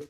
พอ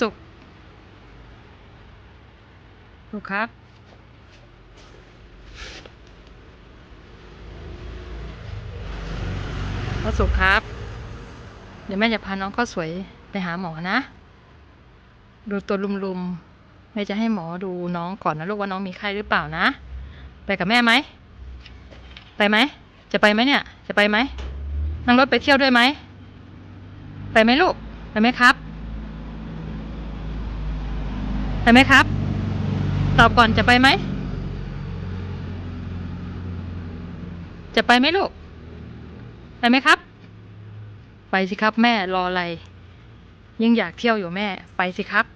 สุกลูกครับพอสุกครับ เดี๋ยวแม่จะพาน้องข้าวสวยไปหาหมอนะ ดูตัวลุมๆ แม่จะให้หมอดูน้องก่อนนะลูกว่าน้องมีไข้หรือเปล่านะ ไปกับแม่ไหม ไปไหม จะไปไหมเนี่ย จะไปไหม นั่งรถไปเที่ยวด้วยไหม ไปไหมลูก ไปไหมครับ ไปไหมครับ ตอบก่อนจะไปไหม จะไปไหมลูก ไปไหมครับ ไปสิครับแม่รออะไรยังอยากเที่ยวอยู่แม่ ไปสิครับ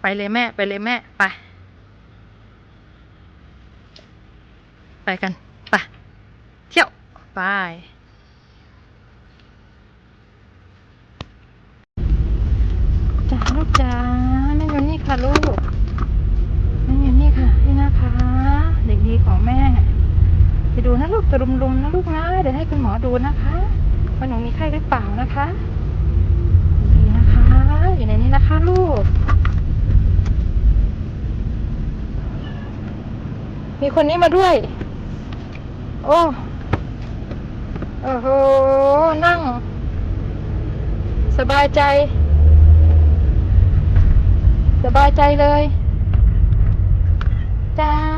ไปเลยแม่ ไปเลยแม่ ไป ไปกัน ไปจ้าลูกจ้าแม่อยู่นี่ค่ะลูกแม่อยู่นี่ค่ะนี่นะคะ เด็กดีของแม่ไปดูนะลูกตรุมลุมๆนะลูกนะเดี๋ยวให้คุณหมอดูนะคะว่าหนูมีไข้หรือเปล่านะคะดีนะคะ อยู่ในนี้นะคะลูก มีคนนี้มาด้วย โอ้ โอ้โห นั่ง สบายใจ สบายใจเลย จ้า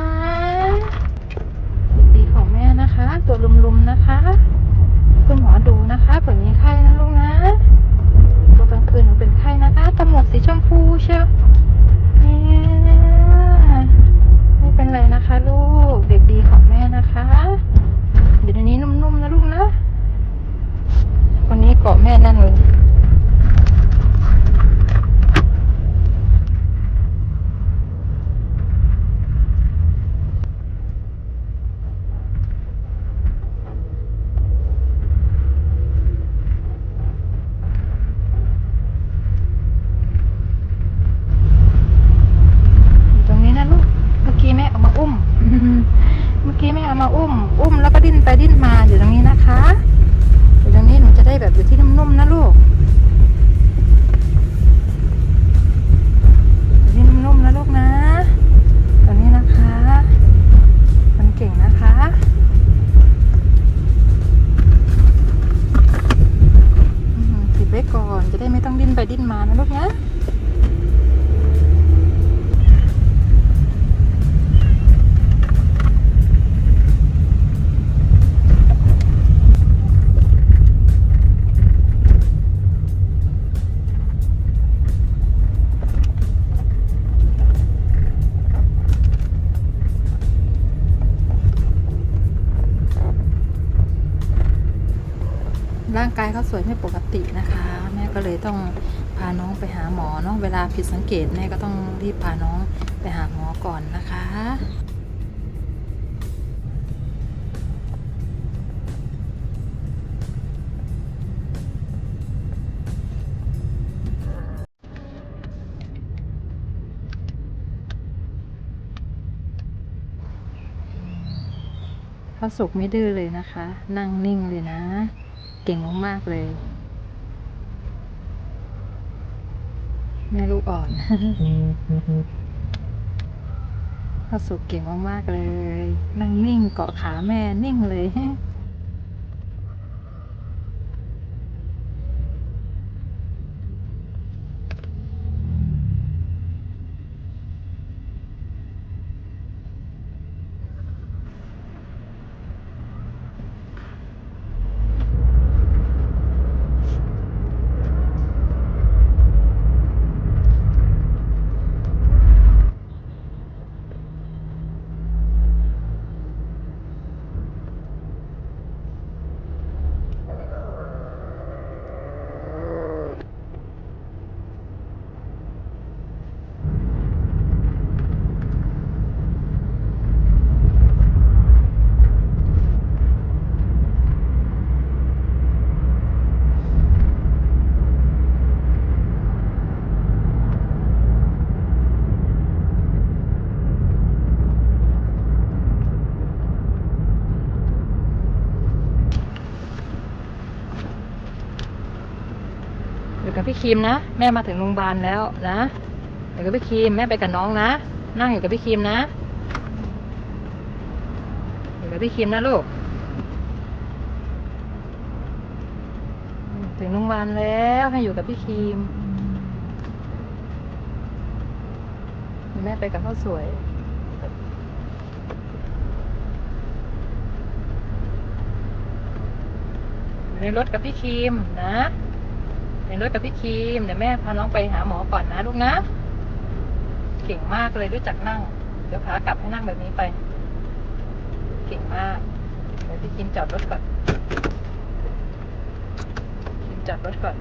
กนะร่างกายเขาสวยไม่ปกตินะคะ ก็เลยต้องพาน้องไปหาหมอเนาะเวลาผิดสังเกตแม่ก็ต้องรีบพาน้องไปหาหมอก่อนนะคะพระสุกไม่ดื้อเลยนะคะ นั่งนิ่งเลยนะ เก่งมากๆเลย แม่ลูกอ่อนพระสุกเก่งมาก ๆ เลย นั่งนิ่งเกาะขาแม่นิ่งเลย รีมนะ แม่มาถึงโรงพยาบาลแล้วนะอยู่กับพี่ครีมแม่ไปกับน้องนะ นั่งอยู่กับพี่ครีมนะอยู่กับพี่ครีมนะลูก ถึงโรงพยาบาลแล้วให้อยู่กับพี่ครีมแม่ไปกับข้าวสวยอยู่ในรถกับพี่ครีมนะ ในรถกับพี่ครีมเดี๋ยวแม่พาน้องไปหาหมอก่อนนะลูกนะ เก่งมากเลยรู้จักนั่ง เดี๋ยวขากลับให้นั่งแบบนี้ไป เก่งมากเดี๋ยวพี่ครีมจอดรถก่อนครีมจอดรถก่อน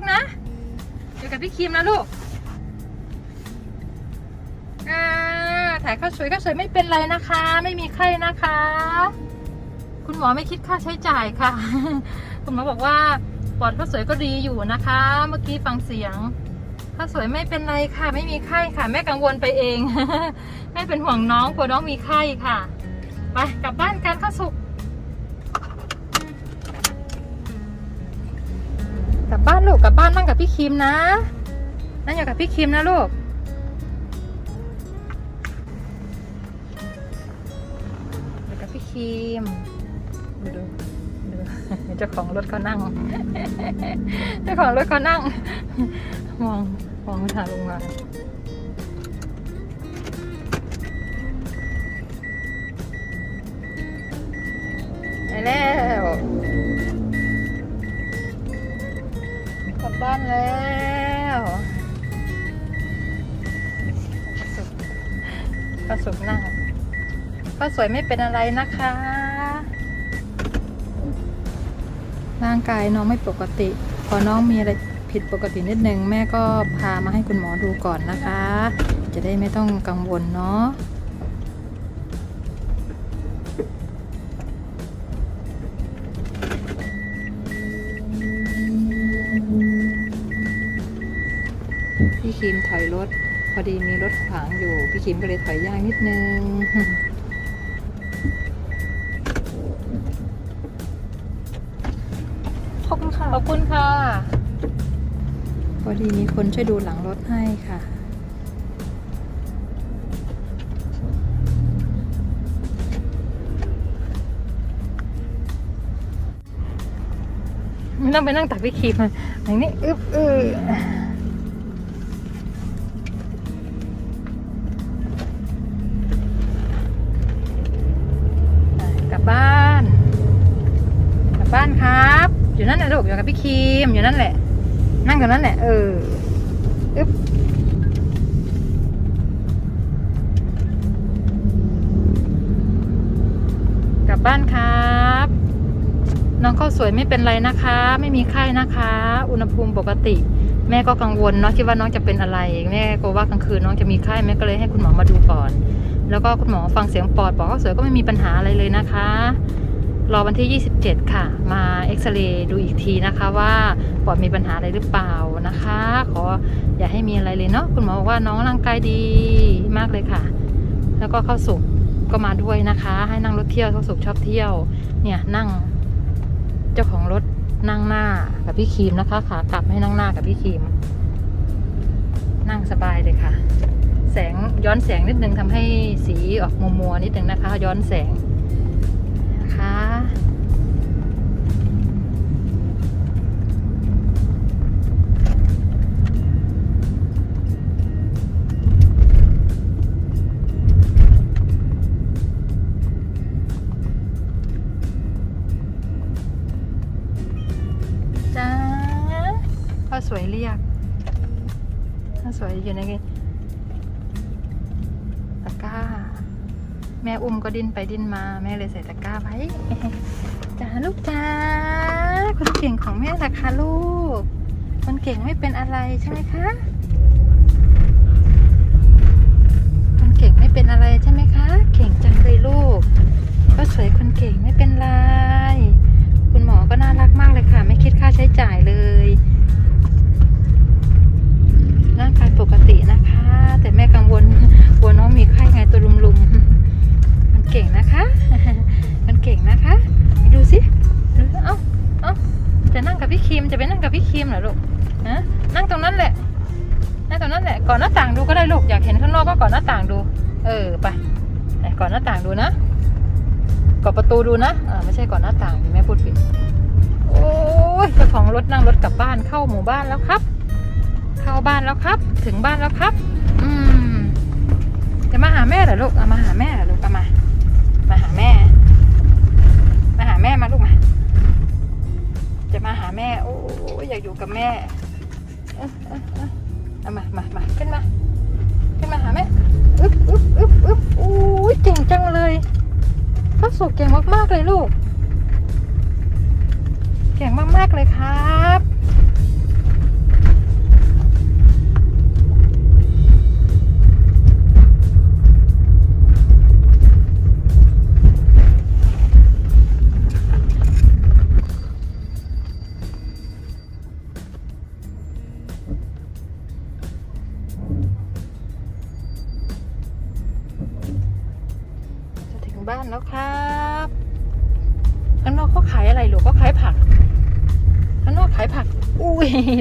กนะ อยู่กับพี่ครีมนะลูกถ่ายข้าวสวยข้าวสวยไม่เป็นไรนะคะ ไม่มีไข้นะคะ คุณหมอไม่คิดค่าใช้จ่ายค่ะ คุณหมอบอกว่าปอดข้าวสวยก็ดีอยู่นะคะ เมื่อกี้ฟังเสียงข้าวสวยไม่เป็นไรค่ะ ไม่มีไข้ค่ะ แม่กังวลไปเองแม่เป็นห่วงน้องกลัวน้องมีไข้ค่ะ ไปกลับบ้านกันข้าวสุก ลูกกลับบ้านนั่งกับพี่คิมนะ นั่งอยู่กับพี่คิมนะลูก อยู่กับพี่คิม ดูดูดูเจ้าของรถเขานั่ง เจ้าของรถเขานั่ง มองมองทางลงมาไปแล้ว ป้าสุกนั่งป้าสวยไม่เป็นอะไรนะคะ ร่างกายน้องไม่ปกติ พอน้องมีอะไรผิดปกตินิดนึงแม่ก็พามาให้คุณหมอดูก่อนนะคะ จะได้ไม่ต้องกังวลเนาะพี่คิมถอยรถ พอดีมีรถขวางอยู่ พี่คิมก็เลยถอยยากนิดนึงขอบคุณค่ะ ขอบคุณค่ะ พอดีมีคนช่วยดูหลังรถให้ค่ะ ไม่ต้องไปนั่งตักพี่คีมอะอย่างนี้ อึ๊บเออ แหละลูกอยู่กับพี่คีมอยู่นั่นแหละ นั่งอยู่นั่นแหละเอออึ๊บกลับบ้านครับน้องข้าวสวยไม่เป็นไรนะคะ ไม่มีไข้นะคะ อุณหภูมิปกติ แม่ก็กังวลเนาะคิดว่าน้องจะเป็นอะไร แม่กลัวว่ากลางคืนน้องจะมีไข้แม่ก็เลยให้คุณหมอมาดูก่อน แล้วก็คุณหมอฟังเสียงปอดบอกข้าวสวยก็ไม่มีปัญหาอะไรเลยนะคะ รอวันที่ 27 ค่ะ มาเอ็กซเรย์ดูอีกทีนะคะว่าปอดมีปัญหาอะไรหรือเปล่านะคะ ขออย่าให้มีอะไรเลยเนาะคุณหมอบอกว่าน้องร่างกายดีมากเลยค่ะ แล้วก็เข้าสุกก็มาด้วยนะคะ ให้นั่งรถเที่ยวเข้าสุกชอบเที่ยว เนี่ยนั่ง เจ้าของรถนั่งหน้ากับพี่ครีมนะคะขากลับให้นั่งหน้ากับพี่ครีม นั่งสบายเลยค่ะ แสงย้อนแสงนิดนึงทำให้สีออกมัวมัวๆนิดนึงนะคะ ย้อนแสง สวยอยู่ในตะกร้า แม่อุ้มก็ดิ้นไปดิ้นมา แม่เลยใส่ตะกร้าไว้จ้าลูกจ้าคนเก่งของแม่ล่ะคะลูก คนเก่งไม่เป็นอะไรใช่ไหมคะ คนเก่งไม่เป็นอะไรใช่ไหมคะ เก่งจังเลยลูก ก็สวยคนเก่งไม่เป็นไร คุณหมอก็น่ารักมากเลยค่ะ ไม่คิดค่าใช้จ่ายเลย ปกตินะคะ แต่แม่กังวลกลัวน้องมีไข้ไงตัวลุมๆ มันเก่งนะคะ มันเก่งนะคะไปดูสิเอ้าเอ้าจะนั่งกับพี่คิมจะไปนั่งกับพี่คิมเหรอลูกฮะนั่งตรงนั้นแหละนั่งตรงนั้นแหละก่อนหน้าต่างดูก็ได้ลูกอยากเห็นข้างนอกก็ก่อนหน้าต่างดู เออไปก่อนหน้าต่างดูนะก่อนประตูดูนะอ่าไม่ใช่ก่อนหน้าต่างแม่พูดผิดโอ้ยเจ้าของรถนั่งรถกลับบ้านเข้าหมู่บ้านแล้วครับ เข้าบ้านแล้วครับ ถึงบ้านแล้วครับ อืมจะมาหาแม่เหรอลูกเอามาหาแม่เหรอลูกเอามา มาหาแม่ มาหาแม่มาลูกมา จะมาหาแม่ โอ้ยอยากอยู่กับแม่เอ้ยเออเอามามามาขึ้นมาขึ้นมาหาแม่อึ๊บอึ๊บอึ๊บอึ๊บโอ้ยเก่งจังเลยข้าสุกเก่งมากๆเลยลูก เก่งมากๆเลยครับจะ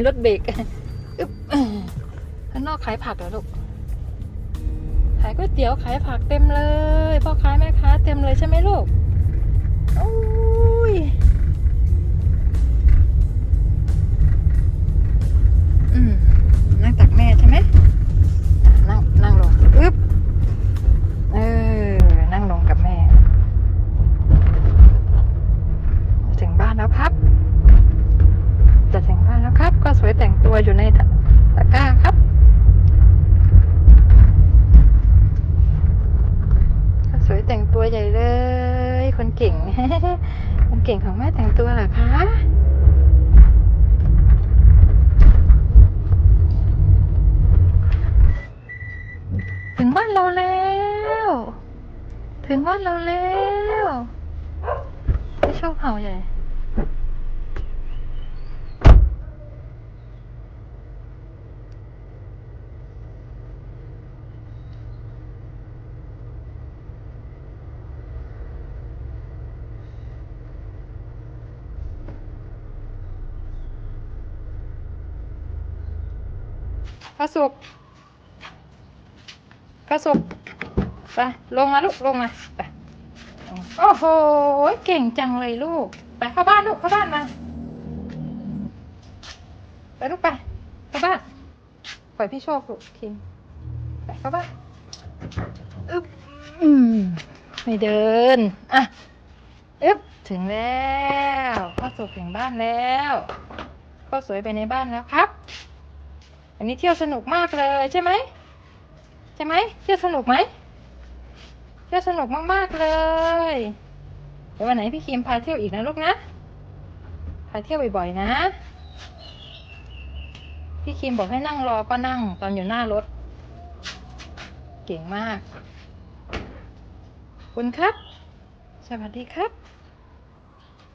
รถเบรกอึ๊บข้างนอกขายผักเหรอลูก ขายก๋วยเตี๋ยวขายผักเต็มเลยพ่อค้าแม่ค้าเต็มเลยใช่ไหมลูกอุ้ย วยแต่ตัวอยู่ในตะกร้าครับสวยแต่งตัวใหญ่เลย คนเก่ง คนเก่งของแม่แต่งตัวเหรอคะถึงบ้านเราแล้ว ถึงบ้านเราแล้ว ไม่ชอบเห่าใหญ่ ข้าสุกข้าสุกไปลงมาลูกลงมาไปโอ้โหเก่งจังเลยลูก ไปเข้าบ้านลูกเข้าบ้านมาไปลูกไปเข้าบ้านปล่อยพี่โชคลูกคิมไปเข้าบ้านอึ๊บอืมไม่เดินอะอึ๊บถึงแล้วข้าสุกถึงบ้านแล้วข้าสวยไปในบ้านแล้วครับ อันนี้เที่ยวสนุกมากเลยใช่ไหมใช่ไหมเที่ยวสนุกไหมเที่ยวสนุกมากๆเลยเดี๋ยววันไหนพี่คิมพาเที่ยวอีกนะลูกนะพาเที่ยวบ่อยๆนะ พี่คิมบอกให้นั่งรอก็นั่งตอนอยู่หน้ารถ เก่งมาก คุณครับ สวัสดีครับ